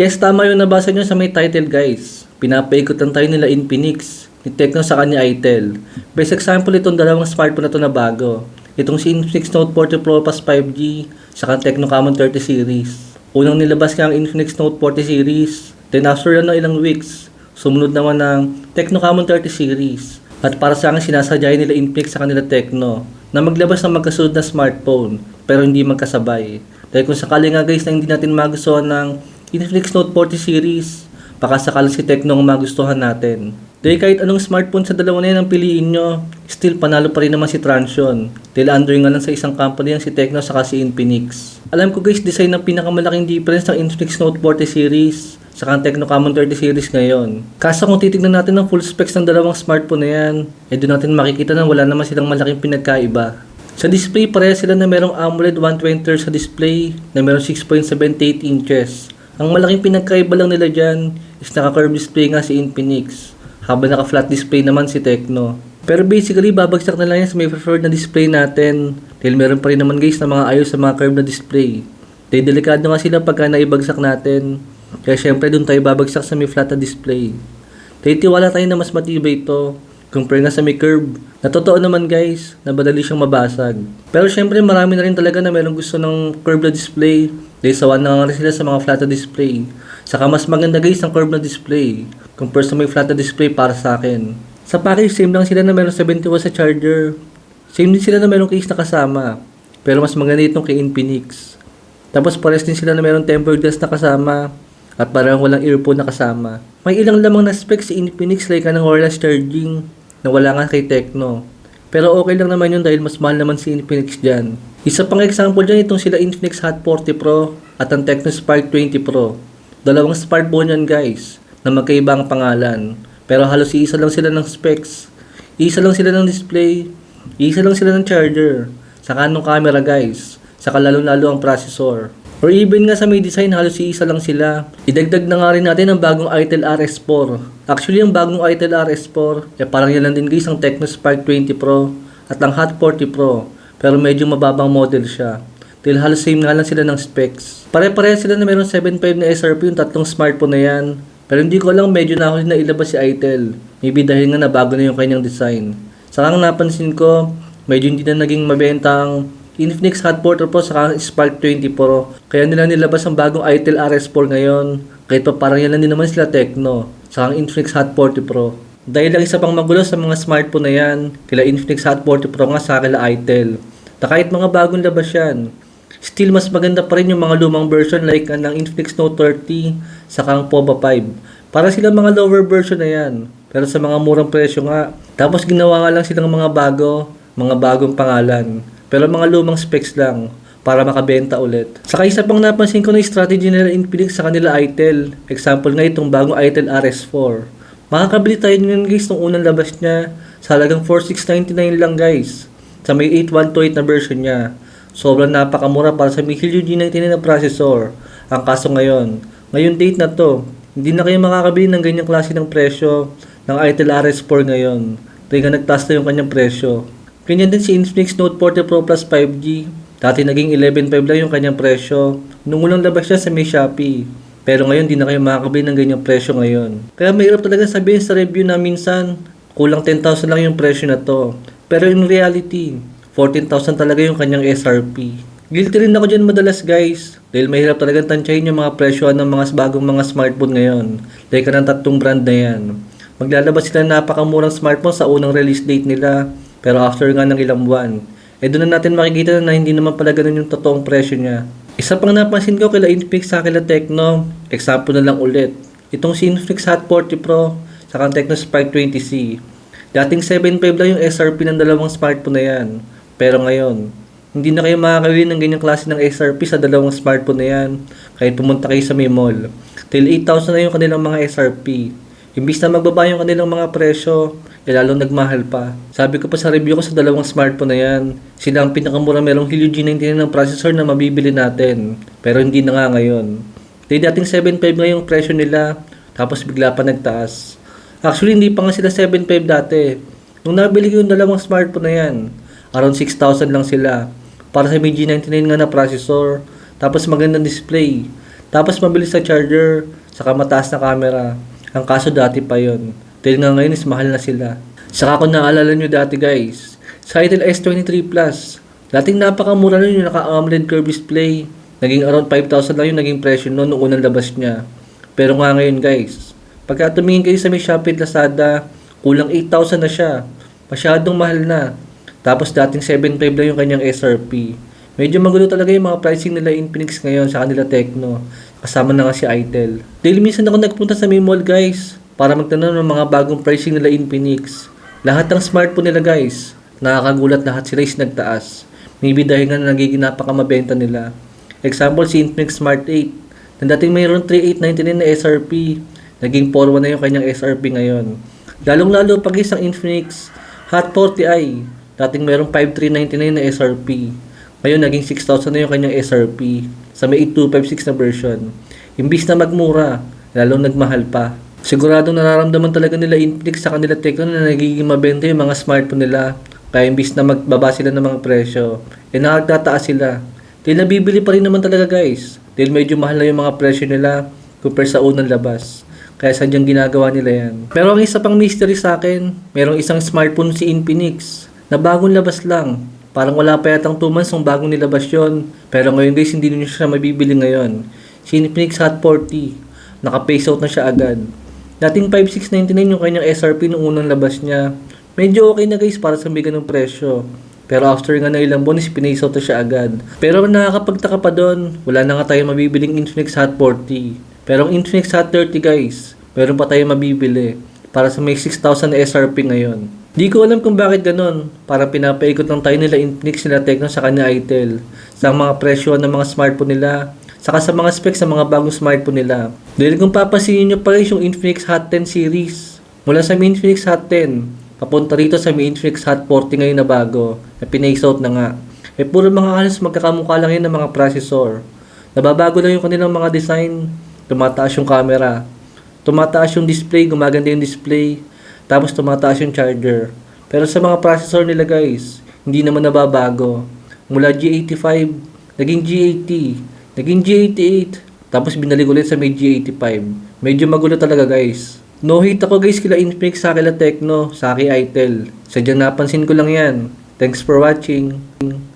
Yes, tama yung nabasa nyo sa may title guys. Pinapaikutan tayo nila Infinix, ni Tecno sa kanya Itel. Best example itong dalawang smartphone na to na bago. Itong si Infinix Note 40 Pro Plus 5G, saka ang Tecno Camon 30 series. Unang nilabas nga ang Infinix Note 40 series, then after yan ng ilang weeks, sumunod naman ng Tecno Camon 30 series. At para sa akin sinasadya nila Infinix sa kanila Tecno na maglabas ng magkasunod na smartphone pero hindi magkasabay. Dahil kung sakali nga guys na hindi natin magustuhan ng Infinix Note 40 series, baka sakali si Tecno ang magustuhan natin. Dahil kahit anong smartphone sa dalawa na yan ang piliin nyo, still panalo pa rin naman si Transsion. Dahil under nga lang sa isang company yan si Tecno saka si Infinix. Alam ko guys, design ng pinakamalaking difference ng Infinix Note 40 series saka ang Tecno Camon 30 series ngayon. Kaso kung titignan natin ang full specs ng dalawang smartphone na yan, eh doon natin makikita na wala naman silang malaking pinagkaiba. Sa display, pareha sila na merong AMOLED 120 Hz sa display na merong 6.78 inches. Ang malaking pinagkaiba lang nila dyan is naka-curve display nga si Infinix, habang naka-flat display naman si Tecno. Pero basically, babagsak na lang yan sa may preferred na display natin dahil meron pa rin naman guys na mga ayos sa mga curve na display. Dahil delikado nga sila pagka naibagsak natin. Kaya syempre dun tayo babagsak sa may flat na display. Dahil tiwala tayo na mas matibay ito compare nga sa may curve. Na totoo naman guys, na madali siyang mabasag. Pero syempre marami na rin talaga na merong gusto ng curve na display. Dahil sawa na nga sila sa mga flat na display. Saka mas maganda guys ang curve na display compare sa may flat na display para sa akin. Sa package, same lang sila na meron 70 watts sa charger. Same din sila na merong case na kasama. Pero mas maganda itong kay Infinix. Tapos pares din sila na meron tempered glass na kasama. At parang walang earphone na kasama. May ilang lamang na specs si Infinix like ng wireless charging na wala nga kay Tecno. Pero okay lang naman yun dahil mas mahal naman si Infinix dyan. Isa pang example dyan itong sila Infinix Hot 40 Pro at ang Tecno Spark 20 Pro. Dalawang smartphone yan guys na magkaiba ang pangalan. Pero halos iisa lang sila ng specs. Isa lang sila ng display. Isa lang sila ng charger. Saka anong camera guys. Saka lalo-lalo ang processor. Or even nga sa may design, halos iisa lang sila. Idagdag na nga rin natin ang bagong Itel RS4. Actually, ang bagong Itel RS4, eh parang yan lang din guys ang Tecno Spark 20 Pro at ang Hot 40 Pro. Pero medyo mababang model siya. Dahil halos same nga lang sila ng specs. Pare-pareha sila na meron 7.5 na SRP yung tatlong smartphone na yan. Pero hindi ko lang medyo na ako na ilabas si Itel. Maybe dahil nga nabago na yung kanyang design. Saka ang napansin ko, medyo hindi na naging mabenta ang Infinix Hot 40 Pro saka Spark 20 Pro. Kaya nila nilabas ang bagong Itel RS4 ngayon. Kahit pa parang yan lang din naman sila Tecno. Saka ang Infinix Hot 40 Pro. Dahil lang isa pang magulo sa mga smartphone na yan, kila Infinix Hot 40 Pro nga sa kila Itel. Na kahit mga bagong labas yan, still mas maganda pa rin yung mga lumang version like ang Infinix Note 30 saka ang POVA 5. Para sila mga lower version na yan. Pero sa mga murang presyo nga. Tapos ginawa nga lang silang mga bago, mga bagong pangalan. Pero mga lumang specs lang para makabenta ulit. Saka isa pang napansin ko na strategy nila Infinix sa kanila Itel. Example nga itong bagong Itel RS4. Makakabili tayo nyo guys nung unang labas niya sa halagang 4699 lang guys. Sa may 8128 na version niya. Sobrang napakamura para sa may Helio G99 na processor. Ang kaso ngayon, ngayon date na to, hindi na kayo makakabili ng ganyang klase ng presyo ng Itel RS4 ngayon. Nga nagtaas na yung kanyang presyo. Ganyan din si Infinix Note 40 Pro Plus 5G. Dati naging 11.5 lang yung kanyang presyo. Nung unang labas siya sa may Shopee. Pero ngayon, di na kayo makakabili ng ganyang presyo ngayon. Kaya mahirap talaga sabihin sa review na minsan, kulang 10,000 lang yung presyo na to. Pero in reality, 14,000 talaga yung kanyang SRP. Guilty rin ako dyan madalas guys. Dahil mahirap talaga tansyahin yung mga presyo ng mga bagong mga smartphone ngayon. Ka ng tatlong brand na yan. Maglalabas sila ng napakamurang smartphone sa unang release date nila. Pero after nga ng ilang buwan, eh doon na natin makikita na hindi naman pala ganun yung totoong presyo niya. Isa pang napansin ko kila Infinix sa kila Tecno, example na lang ulit. Itong si Infinix Hot 40 Pro sa ang Tecno Spark 20C. Dating 7.5 lang yung SRP ng dalawang smartphone na yan. Pero ngayon, hindi na kayo makakawin ng ganyang klase ng SRP sa dalawang smartphone na yan kahit pumunta kayo sa may mall. Till 8,000 na yung kanilang mga SRP. Imbis na magbaba yung kanilang mga presyo, eh lalong nagmahal pa. Sabi ko pa sa review ko sa dalawang smartphone na yan, sila ang pinakamura merong Helio G99 ng processor na mabibili natin. Pero hindi na nga ngayon. Dahil dating 7.5 nga yung presyo nila, tapos bigla pa nagtaas. Actually, hindi pa nga sila 7.5 dati. Nung nabili ko yung dalawang smartphone na yan, around 6,000 lang sila. Para sa may G99 nga na processor, tapos magandang display. Tapos mabilis sa charger, saka mataas na camera. Ang kaso dati pa yon. Dahil nga ngayon is mahal na sila. Saka kung naalala nyo dati guys, sa Itel S23 Plus, dating napakamura nun yung naka-AMOLED curve display. Naging around 5,000 lang yung naging presyo noon nung unang labas niya. Pero nga ngayon guys, pagka tumingin kayo sa may Shopee Lazada, kulang 8,000 na siya. Masyadong mahal na. Tapos dating 7.5 lang yung kanyang SRP. Medyo magulo talaga yung mga pricing nila Infinix ngayon sa kanila Tecno. Kasama na nga si Itel. Dahil minsan ako nagpunta sa may mall guys para magtanong ng mga bagong pricing nila Infinix. Lahat ng smartphone nila guys, nakakagulat lahat sila is nagtaas. Maybe dahil nga nagiging napakamabenta nila. Example si Infinix Smart 8 na dating mayroon 3899 na SRP. Naging 41 na yung kanyang SRP ngayon. Lalong lalo pag isang Infinix Hot 40i, dating mayroong 5399 na SRP. Ngayon naging 6,000 na yung kanyang SRP sa may 8256 na version. Imbis na magmura, lalong nagmahal pa. Sigurado nararamdaman talaga nila Infinix sa kanila Tecno na nagiging mabenta yung mga smartphone nila. Kaya imbis na magbaba sila ng mga presyo, eh nakagtataas sila. Dahil nabibili pa rin naman talaga guys. Dahil medyo mahal na yung mga presyo nila compare sa unang labas. Kaya sadyang ginagawa nila yan. Pero ang isa pang mystery sa akin, merong isang smartphone si Infinix na bagong labas lang. Parang wala pa yatang 2 months nung bagong nilabas yon. Pero ngayon guys, hindi nyo siya mabibili ngayon. Infinix Hot 40. Naka-phase out na siya agad. Dating 5699 yung kanyang SRP nung unang labas niya. Medyo okay na guys para sa may ganung presyo. Pero after nga na ilang is pinace out na siya agad. Pero nakakapagtaka pa doon, wala na nga tayong mabibiling Infinix Hot 40. Pero ang Infinix Hot 30 guys, meron pa tayong mabibili para sa may 6,000 na SRP ngayon. Di ko alam kung bakit ganun. Para pinapaikot lang tayo nila Infinix nila Tecno sa kanya Itel. Sa mga presyo ng mga smartphone nila. Saka sa mga specs sa mga bagong smartphone nila. Dahil kung papasinin nyo pa guys yung Infinix Hot 10 series. Mula sa may Infinix Hot 10, papunta rito sa may Infinix Hot 40 ngayon na bago. Na pinace out na nga. Eh puro mga halos magkakamukha lang yun ng mga processor. Nababago lang yung kanilang mga design. Tumataas yung camera. Tumataas yung display, gumaganda yung display. Tapos tumataas yung charger. Pero sa mga processor nila guys, hindi naman nababago. Mula G85, naging G80, naging G88, tapos binalik ulit sa may G85. Medyo magulo talaga guys. No hate ako guys kila Infinix sa kila Tecno, sa akin Itel. Sadyang napansin ko lang yan. Thanks for watching.